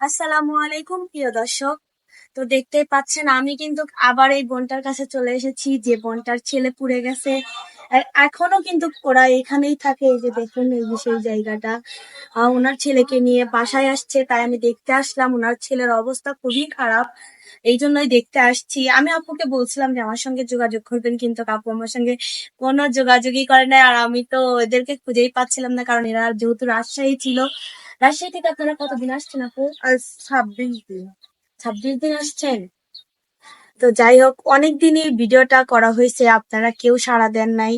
আসসালামু আলাইকুম, প্রিয় দর্শক। তো দেখতেই পাচ্ছেন, আমি কিন্তু আবার এই বোনটার কাছে চলে এসেছি। যে বোনটার ছেলে পুড়ে গেছে এখনও কিন্তু ওরা এখানেই থাকে এই যে দেখুন এই যে সেই জায়গাটা। ওনার ছেলেকে নিয়ে বাসায় আসছে তাই আমি দেখতে আসলাম ওনার ছেলের অবস্থা খুবই খারাপ। এই জন্যই দেখতে আসছি। আমি আপুকে বলছিলাম যে আমার সঙ্গে যোগাযোগ করবেন কিন্তু আপু আমার সঙ্গে কোনো যোগাযোগই করে নাই। আর আমি তো এদেরকে খুঁজেই পাচ্ছিলাম না কারণ এরা যেহেতু রাজশাহী ছিল। রাজশাহী থেকে আপনারা কতদিন আসছেন আপু? ছাব্বিশ দিন। ছাব্বিশ দিন আসছেন? তো যাই হোক অনেক দিনই ভিডিওটা করা হয়েছে, আপনারা কেউ সাড়া দেন নাই।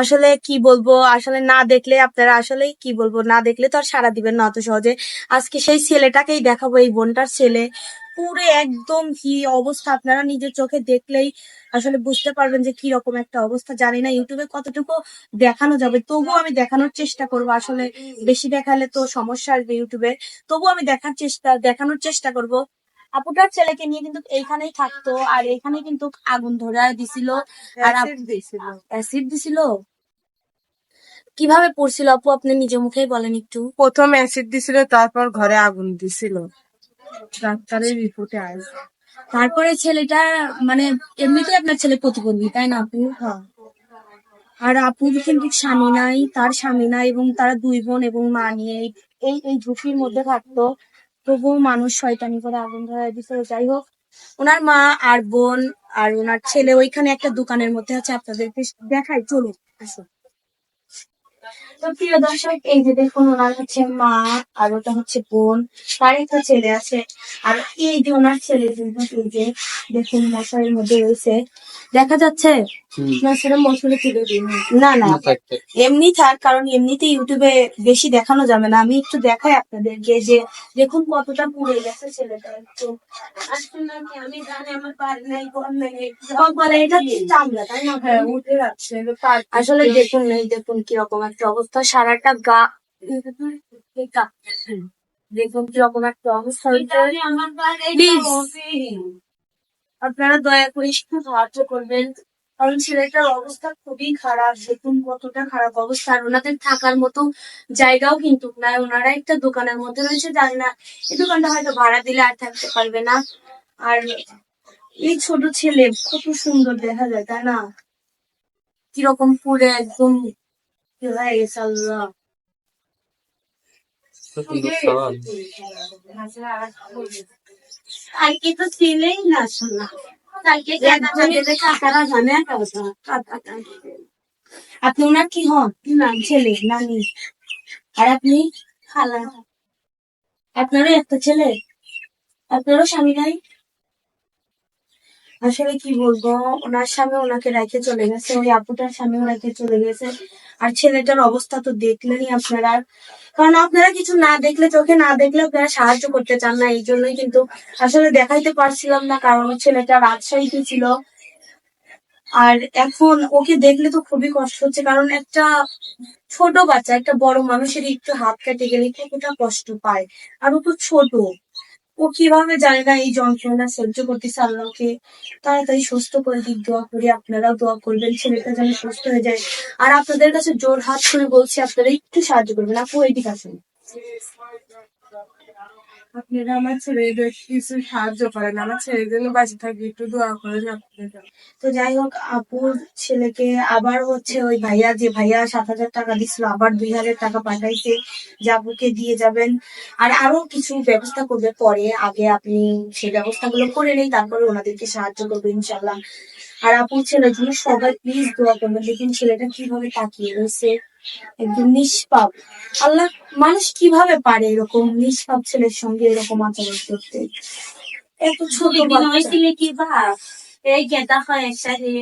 আসলে কি বলব, আসলে না দেখলে আপনারা আসলে কি বলব, না দেখলে তো আর সাড়া দিবেন না অত সহজে। আজকে সেই ছেলেটাকেই দেখাবো, এই বোনটার ছেলে। পুরো একদম কি অবস্থা, আপনারা নিজের চোখে দেখলেই আসলে বুঝতে পারবেন যে কি রকম একটা অবস্থা। জানি না ইউটিউবে কতটুকু দেখানো যাবে, তবুও আমি দেখানোর চেষ্টা করব। আসলে বেশি দেখালে তো সমস্যা আসবে ইউটিউবে। তবুও আমি দেখার চেষ্টা, দেখানোর চেষ্টা করব। আপুটার ছেলেকে নিয়ে কিন্তু এইখানেই থাকতো আর এখানে কিন্তু আগুন ধরে দিছিল আর অ্যাসিড দিছিল। কীভাবে পড়ছিল আপু? আপনি নিজে মুখেই বলেন একটু। প্রথম অ্যাসিড দিছিল তারপর ঘরে আগুন দিছিল। ডাক্তারের রিপোর্টে আসবে তারপরে ছেলেটা মানে এমনিতেই আপনার ছেলে প্রতিবন্ধী তাই না আপু? হ্যাঁ। আর আপুর কিন্তু স্বামী নাই তার স্বামী নাই এবং তারা দুই বোন এবং মা নিয়ে এই- এই এই ঝুঁকির মধ্যে থাকতো তবুও মানুষ শয়তানি করে আগুন ধরায় দিছিল যাই হোক, ওনার মা আর বোন আর ওনার ছেলে ওইখানে একটা দোকানের মধ্যে আছে, আপনাদেরকে দেখাই। চলুন, আসুন। তো প্রিয় দর্শক, এই যে দেখুন, ওনার হচ্ছে মা আর ওটা হচ্ছে বোন। তার একটা ছেলে আছে। আর এই যে ওনার ছেলে যে দেখুন মশারির মধ্যে রয়েছে, দেখা যাচ্ছে না না না। এমনি থাক কারণ এমনিতে ইউটিউবে বেশি দেখানো যাবে না। আমি একটু দেখাই আপনাদেরকে যে দেখুন কতটা পুড়ে গেছে ছেলেটা একটু। আসলে নাকি আমি জানি আমার পারি নাই নাই সব বলে এটা চামড়া তাই না? হ্যাঁ উঠে যাচ্ছে আসলে দেখুন এই দেখুন কীরকম একটা অবস্থা। সারাটা গা। দেখুন কীরকম একটা অবস্থা আপনারা দয়া করে সাহায্য করবেন। কারণ ছেলেটার অবস্থা খুবই খারাপ দেখুন কতটা খারাপ অবস্থা। আর ওনাদের থাকার মতো জায়গাও কিন্তু নাই। ওনারা একটা দোকানের মধ্যে রয়েছে জানি না এই দোকানটা হয়তো ভাড়া দিলে আর থাকতে পারবে না। আর এই ছোট ছেলে কত সুন্দর দেখা যায় তাই না? কীরকম পুরে একদম কি হয়ে গেছে আল্লাহ। কালকে তো ছিলেই না শোনা আপনি ওনার কি হন? নাম? ছেলে নানি। আর আপনি? খালা। আপনারও একটা ছেলে? আপনারও স্বামী নাই? আসলে কি বলব? ওনার স্বামী ওনাকে রেখে চলে গেছে, ওই আপুটার স্বামীও রেখে চলে গেছে। আর ছেলেটার অবস্থা তো দেখলেনই আপনারা। কারণ আপনারা কিছু না দেখলে, চোখে না দেখলে আপনারা সাহায্য করতে চান না, এই জন্যই কিন্তু আসলে দেখাইতে পারছিলাম না, কারণ ছেলেটা রাজশাহীতে ছিল। আর এখন ওকে দেখলে তো খুবই কষ্ট হচ্ছে, কারণ একটা ছোট বাচ্চা, একটা বড় মানুষের একটু হাত কেটে গেলে কতটা কষ্ট পায়। আর ও তো ছোট। ও কীভাবে জানে না এই যন্ত্রণা সহ্য করতেছে আল্লাহকে? তাড়াতাড়ি সুস্থ করে দিক, দোয়া করি। আপনারাও দোয়া করবেন, ছেলেটা যেন সুস্থ হয়ে যায়। আর আপনাদের কাছে জোর হাত করে বলছি, আপনারা একটু সাহায্য করবেন। আপু এইদিকে আসুন। আপনারা আমার ছেলেদের কিছু সাহায্য করেন, আমার ছেলের জন্য বাঁচে থাকি, একটু দোয়া করেন তো যাই হোক, আপুর ছেলেকে আবার হচ্ছে ওই ভাইয়া, যে ভাইয়া সাত হাজার টাকা দিছিল, আবার দুই হাজার টাকা পাঠাইছে, যে আপুকে দিয়ে যাবেন। আর আরও কিছু ব্যবস্থা করবে পরে, আগে আপনি সেই ব্যবস্থাগুলো করে নেই, তারপরে ওনাদেরকে সাহায্য করবে, ইনশাল্লাহ। আর আপুর ছেলের জন্য সবাই প্লিজ দোয়া করবেন দেখুন ছেলেটা কীভাবে তাকিয়ে রয়েছে। একদম নিষ্পাপ। আল্লাহ মানুষ কীভাবে পারে এরকম নিষ্পাপ ছেলের সঙ্গে এরকম আচরণ করতে? এত ছোট। হয়েছিল কি বা এই গেদা হয় একসাথে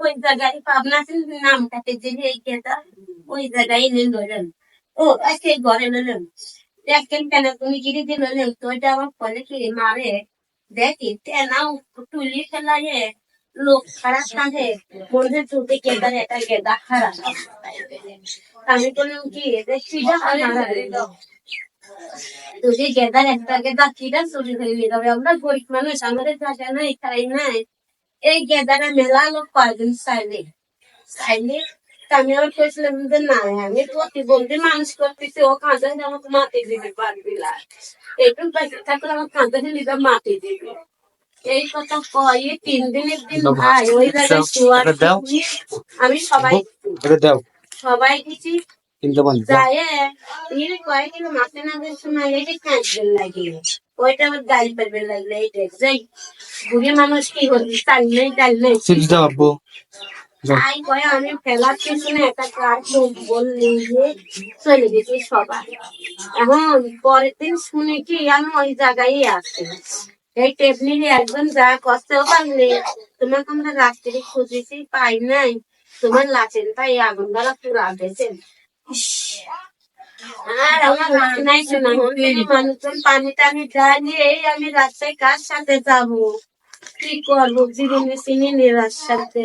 ওই জায়গায় পাবনা নাম কাটে যে এই গেদা ওই জায়গায় নিয়ে নিলেন ও আজকে ঘরে নিলেন দেখেন কেন তুমি গিরি দিয়ে তো এটা আমার ফলে কি মারে দেখি তেনাও তুলি ফেলাইয়ে লোক খারাপ থাকে বলছে তুমি গেদার এটা গেদা খারাপ আমি বললাম, কি দেখছি তুই গেদার একটা গেদা কিরা চুরি হয়ে যাবে আমরা গরিব মানুষ, আমাদের টাকা নাই, খাই নাই। এই গেদারে মেলা লোক কয়জন চাইলে? চাইলে আমি আবার কইছিলাম যে, না, আমি প্রতিবন্ধী মানুষ করতেছি, ও কাঁদে আমাকে মাটি দিতে পারবি না একটু বেঁচে থাকলে আমার কাঁদে নিতে মাটি দিবে। এই কথা কয়ে তিন দিনের দিন ভাই ওই জায়গায় শোয়ার আমি সবাই দাও। সবাই কিনতে যায় ইয়ে কয়েকদিন মাসে না সময় লাগে। ওইটা আবার গাড়ি পারবে লাগলে যাই। বুড়ি মানুষ কি করবি? চাল নেই ডাল নেই। আব্বু। তাই কয়ে আমি ফেলার পিছনে একটা কার বললি যে চলে গেছি সবাই এখন পরের দিন শুনে কি আমি ওই জায়গায় আছি এই টেবলির একজন যা করতেও পারলে। তোমাকে আমরা রাত্রে খুঁজেছি, পাই নাই। তোমার লাচেন তাই আগুন দ্বারা পুরা গেছে আর আমার নাই শোনা মানুষজন পানি টানি ঢালিয়ে আমি রাস্তায় কার সাথে যাব? কি করব? জীবনে চিনি নিরাশ সাথে।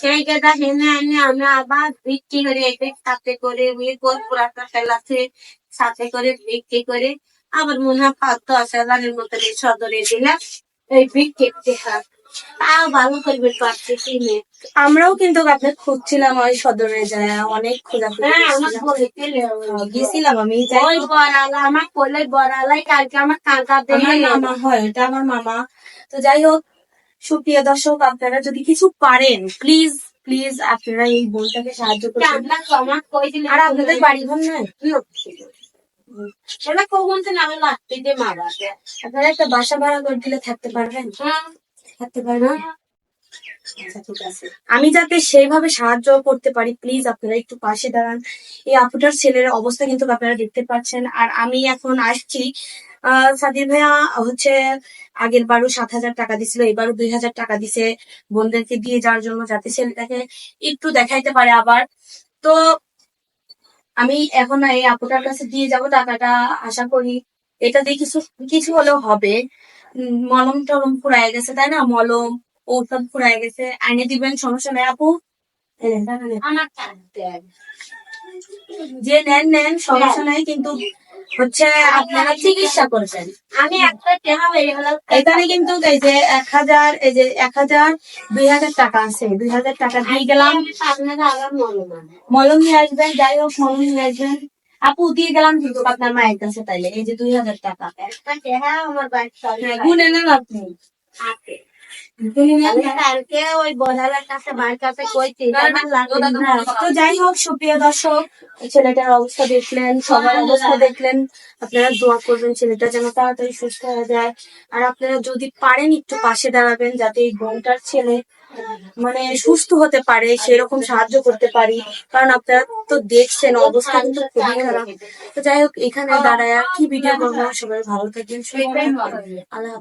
সেই গেদা হেনে আনে আমি আবার বিক্রি করে একে সাথে করে গোল পুরাটা ফেলাছে সাথে করে বিক্রি করে আবার মনে হয় পাঁচ দশ হাজারের মতো সদরে দিলাম এই বিক্রি না আমরাও কিন্তু আপনার খুঁজছিলাম ওই সদরে যায় অনেক হ্যাঁ আমার দিলে গেছিলাম আমি ওই বড়ালা আমার কোলে বড়ালাই কালকে আমার কাঁকা আমার দিয়ে মামা হয় এটা আমার মামা। তো যাই হোক সুপ্রিয় দর্শক আপনারা যদি কিছু পারেন প্লিজ প্লিজ আপনারা এই বোনটাকে সাহায্য করুন আর আপনাদের বাড়ি ঘর নয় সেটা কখন থেকে আমি লাগতে মারা আপনারা একটা বাসা ভাড়া করে দিলে থাকতে পারবেন? হ্যাঁ। থাকতে পারবেন? আচ্ছা আমি যাতে সেইভাবে সাহায্য করতে পারি প্লিজ আপনারা একটু পাশে দাঁড়ান। এই আপুটার ছেলের অবস্থা কিন্তু আপনারা দেখতে পাচ্ছেন। আর আমি এখন আসছি সাদির ভাইয়া হচ্ছে আগের বারও সাত হাজার টাকা দিছিল এবারও দুই হাজার টাকা দিছে। বোনদেরকে দিয়ে যাওয়ার জন্য যাতে ছেলেটাকে একটু দেখাইতে পারে আবার। তো আমি এখন এই আপুটার কাছে দিয়ে যাব টাকাটা আশা করি এটা দিয়ে কিছু কিছু হলেও হবে। মলম টলম ফুরায় গেছে তাই না? মলম ঔষধ ফুরায় গেছে। আইনে দিবেন সমস্যা নেই আপু। আমার যে নেন নেন সমস্যা নাই কিন্তু হচ্ছে আপনারা চিকিৎসা করবেন। আমি একটা টেহা বেরিয়ে গেলাম এখানে কিন্তু এই যে এক হাজার এই যে এক হাজার দুই হাজার টাকা আছে। দুই হাজার টাকা দিয়ে গেলাম। আপনারা আবার না মলম নিয়ে আসবেন যাই হোক মলম নিয়ে আসবেন। আপু দিয়ে গেলাম কিন্তু আপনার মায়ের কাছে তাইলে এই যে দুই হাজার টাকা। একটা টেহা আমার বাড়ি হ্যাঁ, গুনে নেন আপনি। আছে গুনে নেন আমি কালকে ওই বড়ালার কাছে, মার কাছে কইছি আমার লাগবে না। তো যাই হোক, সুপ্রিয় দর্শক, ছেলেটার অবস্থা দেখলেন, সবার অবস্থা দেখলেন। আপনারা দোয়া করবেন ছেলেটা যেন তাড়াতাড়ি সুস্থ হয়ে যায়। আর আপনারা যদি পারেন একটু পাশে দাঁড়াবেন, যাতে এই বোনটার ছেলে মানে সুস্থ হতে পারে, সেরকম সাহায্য করতে পারি। কারণ আপনারা তো দেখছেন, অবস্থা কিন্তু খুবই খারাপ। তো যাই হোক, এখানে দাঁড়ায় কি ভিডিও করব, সবাই ভালো থাকবেন আল্লাহ